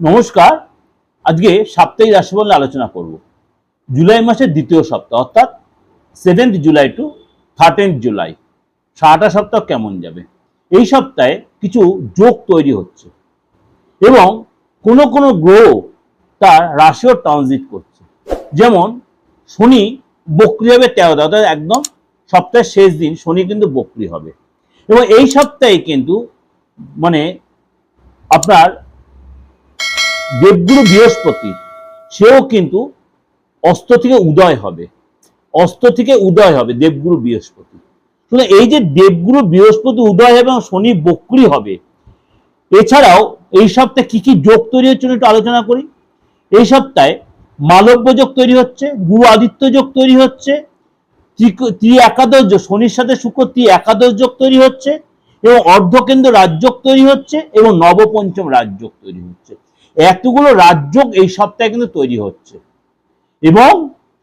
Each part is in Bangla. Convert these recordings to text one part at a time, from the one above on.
নমস্কার। আজকে সাপ্তাহিক রাশিফল আলোচনা করব। জুলাই মাসের দ্বিতীয় সপ্তাহ, অর্থাৎ seventh July to thirteenth July সারাটা সপ্তাহ কেমন যাবে? এই সপ্তাহে কিছু যোগ তৈরি হচ্ছে এবং কোনো কোনো গ্রহ তার রাশিও ট্রানজিট করছে। যেমন শনি বক্রি হবে তেরো অর্থাৎ একদম সপ্তাহের শেষ দিন শনি কিন্তু বক্রি হবে। এবং এই সপ্তাহে কিন্তু মানে আপনার দেবগুরু বৃহস্পতি, সেও কিন্তু অস্ত থেকে উদয় হবে। অস্ত থেকে উদয় হবে দেবগুরু বৃহস্পতি। শুধু এই যে দেবগুরু বৃহস্পতি উদয় হবে এবং শনি বক্রি হবে, এছাড়াও এই সপ্তাহে কি কি যোগ তৈরি হচ্ছে একটু আলোচনা করি। এই সপ্তাহে মালব্য যোগ তৈরি হচ্ছে, গুরু আদিত্য যোগ তৈরি হচ্ছে ত্রি একাদশ যোগ, শনির সাথে শুক্র ত্রি একাদশ যোগ তৈরি হচ্ছে, এবং অর্ধকেন্দ্র রাজযোগ তৈরি হচ্ছে, এবং নবপঞ্চম রাজযোগ তৈরি হচ্ছে। এতগুলো রাজযোগ এই সপ্তাহে কিন্তু তৈরি হচ্ছে। এবং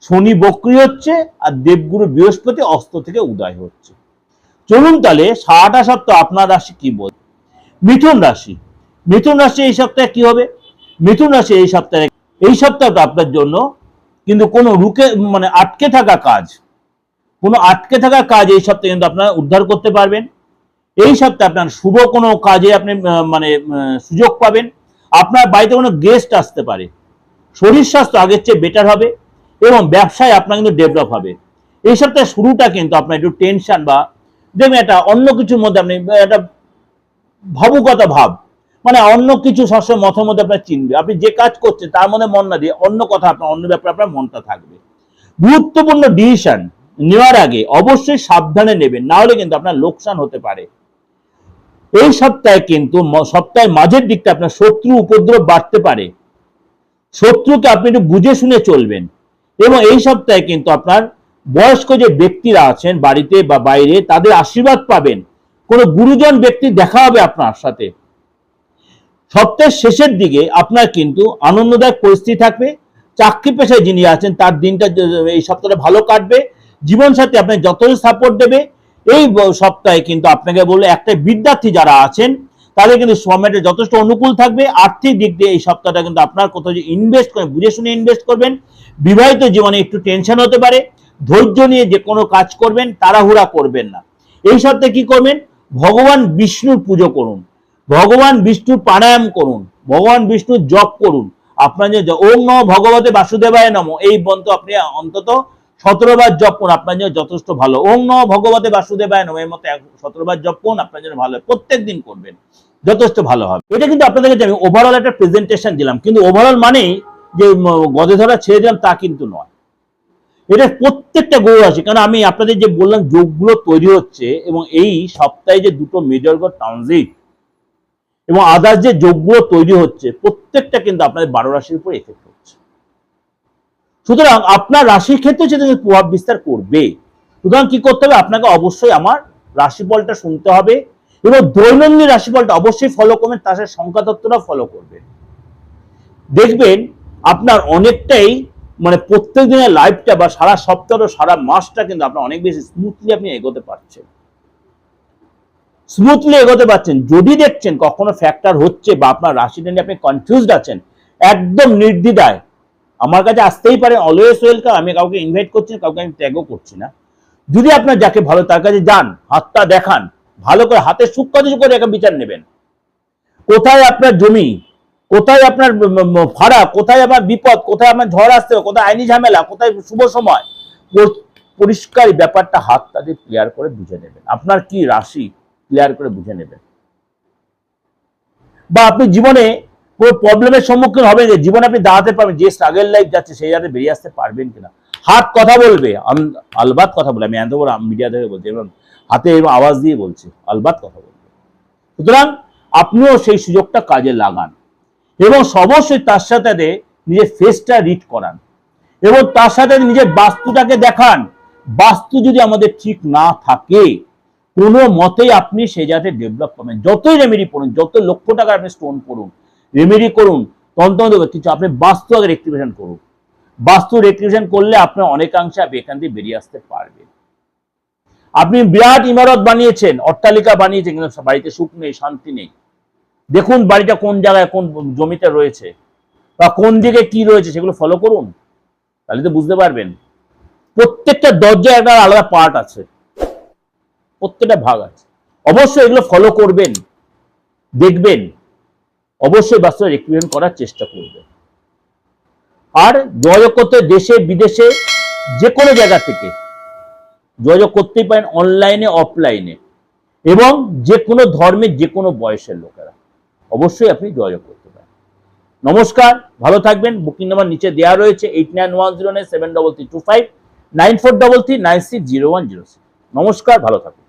শনি বক্রি হচ্ছে আর দেবগুরু বৃহস্পতি অস্ত থেকে উদয় হচ্ছে। চলুন তাহলে সারাটা সপ্তাহ আপনার রাশি কি বল? মিথুন রাশি। মিথুন রাশি এই সপ্তাহে কি হবে? মিথুন রাশি এই সপ্তাহে, এই সপ্তাহটা আপনার জন্য কিন্তু কোনো রুকে মানে আটকে থাকা কাজ, কোনো আটকে থাকা কাজ এই সপ্তাহে কিন্তু আপনারা উদ্ধার করতে পারবেন। এই সপ্তাহে আপনার শুভ কোনো কাজে আপনি মানে সুযোগ পাবেন। আপনার বাড়িতে কোনো গেস্ট আসতে পারে। শরীর স্বাস্থ্য আগের চেয়ে বেটার হবে এবং ব্যবসায় আপনার কিন্তু ডেভেলপ হবে। এই সপ্তাহে শুরুটা কিন্তু আপনার একটু টেনশন বা দেখবেন একটা অন্য কিছুর মধ্যে আপনি একটা ভাবুকতা ভাব। মানে অন্য কিছু সবসময় মতের মধ্যে আপনার চিনবে। আপনি যে কাজ করছেন তার মধ্যে মন না দিয়ে অন্য কথা আপনার, অন্য ব্যাপারে আপনার মনটা থাকবে। গুরুত্বপূর্ণ ডিসিশন নেওয়ার আগে অবশ্যই সাবধানে নেবেন না হলে কিন্তু আপনার লোকসান হতে পারে। এই সপ্তাহে কিন্তু সপ্তাহের মাঝের দিকটা আপনার শত্রু উপদ্রব বাড়তে পারে। শত্রুকে আপনি একটু বুঝে শুনে চলবেন। এবং এই সপ্তাহে কিন্তু আপনার বয়স্ক যে ব্যক্তিরা আছেন বাড়িতে বা বাইরে, তাদের আশীর্বাদ পাবেন। কোনো গুরুজন ব্যক্তি দেখা হবে আপনার সাথে। সপ্তাহের শেষের দিকে আপনার কিন্তু আনন্দদায়ক পরিস্থিতি থাকবে। চাকরি পেশায় যিনি আছেন, তার দিনটা এই সপ্তাহটা ভালো কাটবে। জীবনসাথী আপনাকে যথেষ্ট সাপোর্ট দেবে এই সপ্তাহে কিন্তু আপনাকে বললে একটা বিদ্যার্থী যারা আছেন, তাদের কিন্তু সময়টা যথেষ্ট অনুকূল থাকবে। আর্থিক দিক দিয়ে এই সপ্তাহটা কিন্তু আপনার কোথাও যে ইনভেস্ট করেন বুঝে শুনে ইনভেস্ট করবেন। বিবাহিত জীবনে একটু টেনশন হতে পারে। ধৈর্য নিয়ে যে কোনো কাজ করবেন, তাড়াহুড়া করবেন না। এই সপ্তাহে কি করবেন? ভগবান বিষ্ণুর পুজো করুন। ভগবান বিষ্ণুর প্রাণায়াম করুন। ভগবান বিষ্ণুর জপ করুন। আপনার যে ওম নম ভগবতে বাসুদেবায় নম। এই মন্ত্র আপনি অন্তত সতেরো বার জপ আপনার জন্য যথেষ্ট ভালো। ওম নম ভগবতে বাসুদেবায় নম মতো সতেরো বার জপ আপনার জন্য ভালো। প্রত্যেক দিন করবেন, যথেষ্ট ভালো হবে। এটা কিন্তু আপনাদের কাছে আমি ওভারঅল একটা প্রেজেন্টেশন দিলাম। কিন্তু ওভারঅল মানেই যে গদে ধরা ছেড়ে দিলাম তা কিন্তু নয়। এটা প্রত্যেকটা গরু আছে কারণ আমি আপনাদের যে বললাম যোগগুলো তৈরি হচ্ছে এবং এই সপ্তাহে যে দুটো মেজর গড ট্রানজিট এবং আদার্স যে যোগগুলো তৈরি হচ্ছে, প্রত্যেকটা কিন্তু আপনাদের বারো রাশির উপর এফেক্ট সুতরাং আপনার রাশির ক্ষেত্রে কিন্তু প্রভাব বিস্তার করবে, সুতরাং কি করতে হবে? আপনাকে অবশ্যই আমার রাশিফলটা শুনতে হবে এবং দৈনন্দিন রাশিফলটা অবশ্যই ফলো করবেন, তার সংখ্যা তত্ত্বটা ফলো করবেন। দেখবেন আপনার অনেকটাই মানে প্রত্যেক দিনের লাইফটা বা সারা সপ্তাহ সারা মাসটা কিন্তু আপনার অনেক বেশি স্মুথলি আপনি এগোতে পারছেন। স্মুথলি এগোতে পারছেন। যদি দেখছেন কখনো ফ্যাক্টর হচ্ছে বা আপনার রাশিটা নিয়ে আপনি কনফিউজড আছেন, একদম নির্দ্বিধায় আমার কাছে আসতেই পারেন অলওয়েজ ওয়েলকাম আমি কাউকে ইনভাইট করছি না, কাউকে আমি ত্যাগও করছি না। যদি আপনার যাকে ভালো, তার কাছে যান, হাতটা দেখান, ভালো করে হাতে সূক্ষ্ম করে একটা বিচার নেবেন। কোথায় আপনার জমি, কোথায় আপনার ভাড়া, কোথায় আপনার বিপদ, কোথায় আপনার ঝড় আসতে হবে কোথায় আইনি ঝামেলা, কোথায় শুভ সময় পরিষ্কার ব্যাপারটা হাত তাতে ক্লিয়ার করে বুঝে নেবেন। আপনার কি রাশি ক্লিয়ার করে বুঝে নেবেন। বা আপনি জীবনে কোনো প্রবলেমের সম্মুখীন হবেন যে জীবনে আপনি দাঁড়াতে পারবেন, যে স্ট্রাগল লাইফ যাচ্ছে সেই যাতে বেরিয়ে আসতে পারবেন কিনা। হাত কথা বলবে, আম- আলবাত কথা বলে আমি এত বড় মিডিয়া থেকে বলছি এবং হাতে আওয়াজ দিয়ে বলছি, আলবাত কথা বলবে। সুতরাং আপনিও সেই সুযোগটা কাজে লাগান এবং অবশ্যই তার সাথে নিজের ফেসটা রিড করান এবং তার সাথে নিজের বাস্তুটাকে দেখান। বাস্তু যদি আমাদের ঠিক না থাকে, কোনো মতেই আপনি সেই জায়গাতে ডেভেলপ করবেন যতই রেমেডি করুন যত লক্ষ টাকা আপনি স্টোন করুন রেমেডি করুন তন্ত্র কিছু আপনি বাস্তু আগে রেক্টিভেশন করুন। বাস্তু রেক্টিভেশন করলে আপনার অনেকাংশে আপনি এখান থেকে বেরিয়ে আসতে পারবেন। আপনি বিরাট ইমারত বানিয়েছেন, অট্টালিকা বানিয়েছেন, কিন্তু বাড়িতে সুখ নেই, শান্তি নেই। দেখুন বাড়িটা কোন জায়গায়, কোন জমিতে রয়েছে, বা কোন দিকে কি রয়েছে, সেগুলো ফলো করুন। তাহলে তো বুঝতে পারবেন। প্রত্যেকটা দরজায় একটা আলাদা পার্ট আছে। প্রত্যেকটা ভাগ আছে। অবশ্যই এগুলো ফলো করবেন, দেখবেন। অবশ্যই বাস্তবে রেক্টিফিকেশন করার চেষ্টা করবেন আর যোগাযোগ করতে দেশে, বিদেশে যে কোনো জায়গা থেকে যোগাযোগ করতেই পারেন অনলাইনে অফলাইনে এবং যে কোনো ধর্মের যে কোনো বয়সের লোকেরা। অবশ্যই আপনি যোগাযোগ করতে পারেন। নমস্কার, ভালো থাকবেন। বুকিং নাম্বার নিচে দেওয়া রয়েছে eight nine one zero nine seven double three two five nine four double three nine six zero one zero six নমস্কার, ভালো থাকুন।